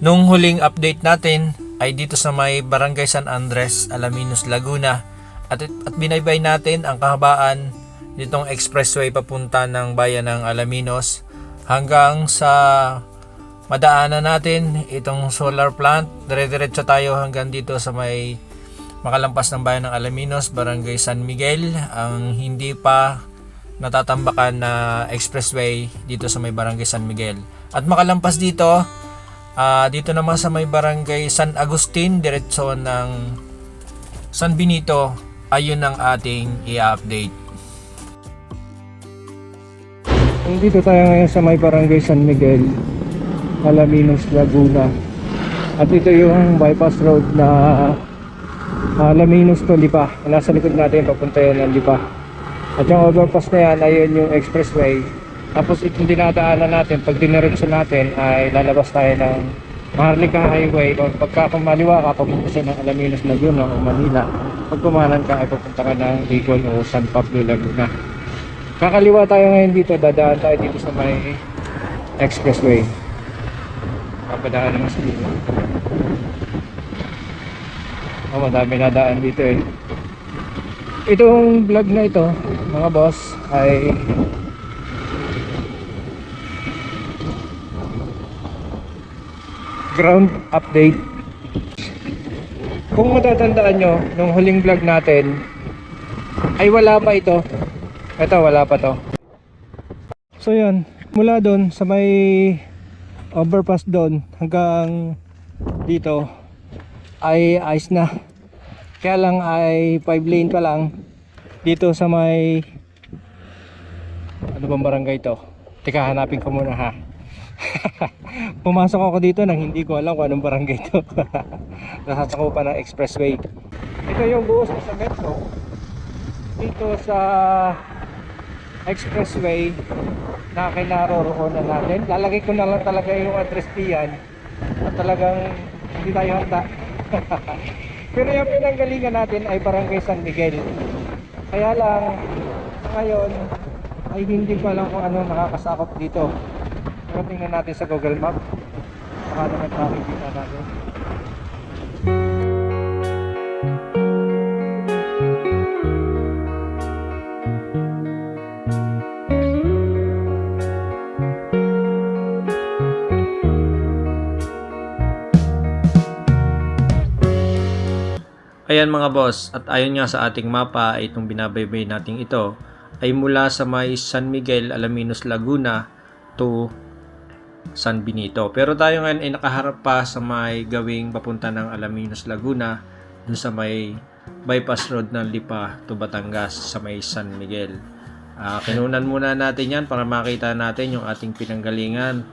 Nung huling update natin ay dito sa may Barangay San Andres, Alaminos, Laguna at, at binaybay natin ang kahabaan nitong expressway papunta ng bayan ng Alaminos hanggang sa madaanan natin itong solar plant. Dire-diretso tayo hanggang dito sa may makalampas ng bayan ng Alaminos, Barangay San Miguel, ang hindi pa natatambakan na expressway dito sa may Barangay San Miguel. At makalampas dito, ah, dito naman sa may Barangay San Agustin, diretso ng San Benito, ayun ang ating i-update. Dito tayo ngayon sa may barangay San Miguel, Alaminos, Laguna. At ito yung bypass road na Alaminos to Lipa. Nasa likod natin, papunta yan ng Lipa. At yung overpass na yan, ayun yung expressway. Tapos itong dinadaanan natin, pag diniretso natin, ay lalabas tayo ng Maharlika Highway. O pagka kumaliwa ka, papunta siya ng Alaminos, Laguna o Manila. Pag kumanan ka, ay papunta ka ng Bicol o San Pablo, Laguna. Kakaliwa tayo ngayon dito, dadaan tayo dito sa may expressway. Papadaan naman sa dito. Oh, madami na daan dito eh. Itong vlog na ito, mga boss, ay ground update. Kung matatandaan nyo, nung huling vlog natin, ay wala pa ito. Ito, wala pa to. So yun, mula doon sa may overpass doon hanggang dito ay ayos na. Kaya lang ay 5 lane pa lang dito sa may ano bang barangay to? Teka, hanapin ko muna ha. Pumasok ako dito nang hindi ko alam kung anong barangay to. Nasasakupan ng expressway. Ito yung buhos sa metro. Dito sa expressway na kinaroroonan natin. Lalagay ko na lang talaga yung address diyan at talagang hindi tayo handa. Pero yung pinanggalingan natin ay Barangay San Miguel. Kaya lang ngayon ay hindi ko alam kung ano makakasakop dito. Pero tingnan natin sa Google Map. Baka naman makikita natin. Ayan mga boss, at ayon nga sa ating mapa itong binabaybay nating ito ay mula sa may San Miguel, Alaminos, Laguna to San Benito. Pero tayo ngayon ay nakaharap pa sa may gawing papunta ng Alaminos, Laguna dun sa may bypass road ng Lipa to Batangas sa may San Miguel. Ah, kinunan muna natin yan para makita natin yung ating pinanggalingan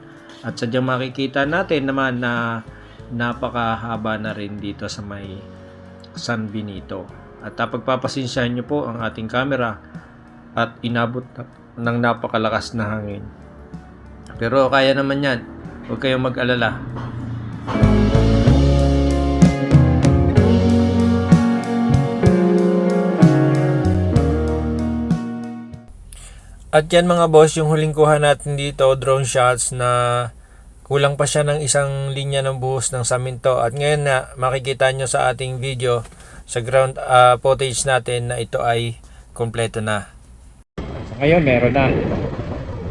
at sadyang makikita natin naman na napakahaba na rin dito sa may San Benito. At uh, pagpapasensyahan nyo po ang ating camera at inabot na- ng napakalakas na hangin. Pero kaya naman yan. Huwag kayong mag-alala. At yan mga boss, yung huling kuha natin dito, drone shots na kulang pa siya ng isang linya ng buhos ng saminto. At ngayon na makikita nyo sa ating video sa ground ah, footage natin na ito ay kompleto na. So ngayon meron na.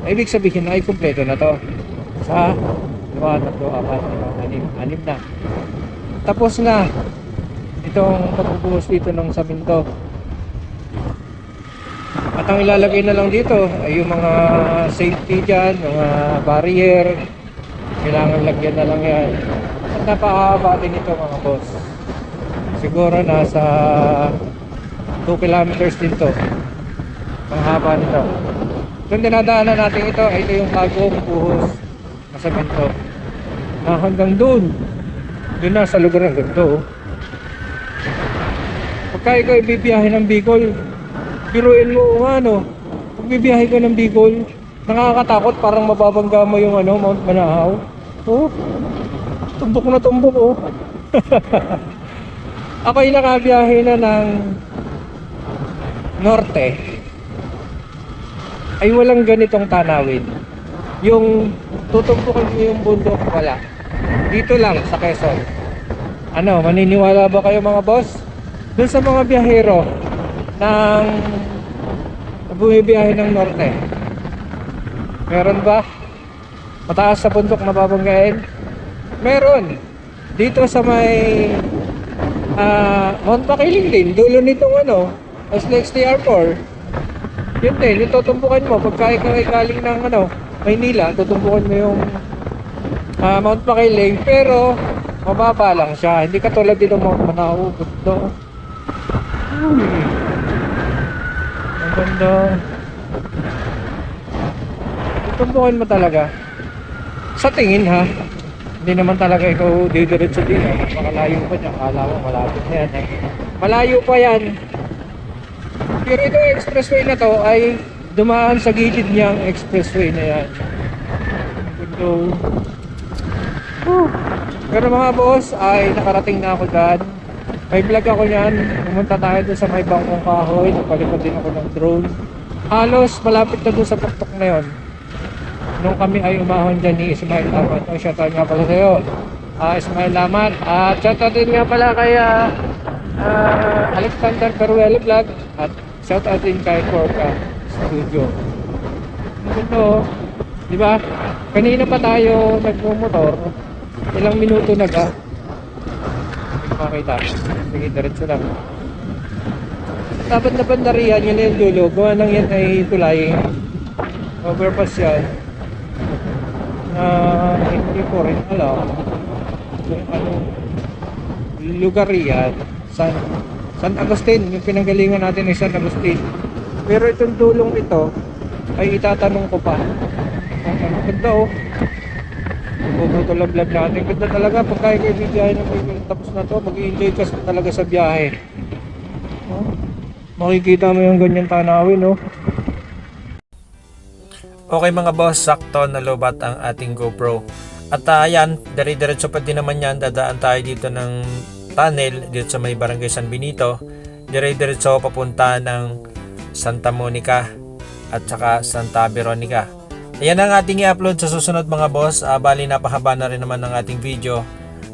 Ibig sabihin ay kumpleto na to. Sa 2, 3, 4, 5, 6, 6 na. Tapos na itong pagbubuhos dito ng saminto. At ang ilalagay na lang dito ay yung mga safety dyan, mga barrier. Kailangan lagyan na lang yan. At napakahaba din ito mga boss. Siguro nasa 2 kilometers din to. Ang haba nito. Kung dinadaanan natin ito, ay ito yung bagong buhos na semento. Na hanggang doon. Doon na sa lugar ng ganito. oh. Pagka ikaw ibibiyahe ng Bicol, biruin mo kung ano, pag bibiyahe ka ng Bicol, nakakatakot parang mababangga mo yung ano, Mount Manahaw. Oh, tumbok na tumbok oh. Ako'y nakabiyahe na ng norte ay walang ganitong tanawin. Yung tutumpukan mo yung bundok, wala. dito lang sa Quezon. Ano, maniniwala ba kayo mga boss? Doon sa mga biyahero ng bumibiyahe ng norte. Meron ba? Mataas sa bundok na babanggain? Meron. Dito sa may ah Mount Makiling din, dulo nitong ano, SLEX TR4. Yun din, yung tutumbukan mo pagka ikaw ay galing ng ano, Maynila, tutumbukan mo yung ah, Mount Makiling, pero mababa lang siya. Hindi katulad dito Mount Manao, do. Uy. Ang ganda. Tutumbukan mo talaga. Sa tingin ha. Hindi naman talaga ikaw didiretso din. Makalayo pa niya. Akala mo malapit na yan. Eh. Malayo pa yan. Pero ito expressway na to ay dumaan sa gilid niyang expressway na yan. Gundo. Whew. Pero mga boss ay nakarating na ako dyan. May vlog ako niyan. Pumunta tayo doon sa may bangkong kahoy. Nagpalikod din ako ng drone. Halos malapit na doon sa tuktok na yon. Nung kami ay umahon dyan ni Ismail Lamat. Ang shoutout nga pala sa'yo. Ah, Ismail Lamat. At shoutout din nga pala kay ah, ah, Alexander Peruel Vlog. At shoutout din kay Corca Studio. Oh. Di ba? Kanina pa tayo nagmumotor. Ilang minuto na ga. Makita. Sige, diretso lang. Dapat na bandarihan yun yung dulo. Gawa nang yan ay tulay. Overpass yan. Na hindi ko rin alam kung anong lugar yan. San, San Agustin. Yung pinanggalingan natin ay San Agustin. Pero itong dulong ito ay itatanong ko pa. Ang ano, ganda oh. Bubutol ang vlog natin. Ganda talaga pag kaya kayo bibiyahe ng may tapos na to, mag-enjoy ka talaga sa biyahe. Oh, makikita mo yung ganyan tanawin, oh. Okay mga boss, sakto na lobat ang ating GoPro. At uh, yan, dire-diretso pa din naman yan. Dadaan tayo dito ng tunnel dito sa may barangay San Benito. Dire-diretso papunta ng Santa Monica at saka Santa Veronica. Ayan ang ating i-upload sa susunod mga boss. Ah, bali napahaba na rin naman ng ating video.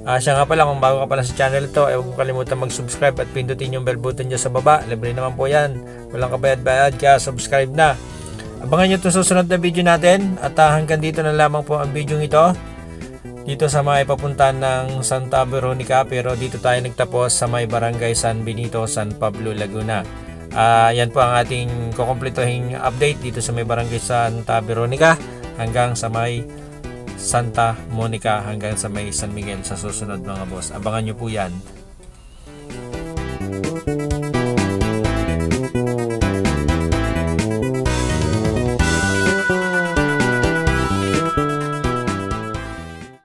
Ah, siya nga pala, kung bago ka pala sa channel ito, eh, huwag mo kalimutan mag-subscribe at pindutin yung bell button dyan sa baba. Libre naman po yan. Walang kabayad-bayad, kaya subscribe na. Abangan nyo itong susunod na video natin at ah, hanggang dito na lamang po ang video ito. Dito sa may papunta ng Santa Veronica pero dito tayo nagtapos sa may barangay San Benito, San Pablo, Laguna. Ah, yan po ang ating kukumplituhing update dito sa may barangay Santa Veronica hanggang sa may Santa Monica hanggang sa may San Miguel sa susunod mga boss. Abangan nyo po yan.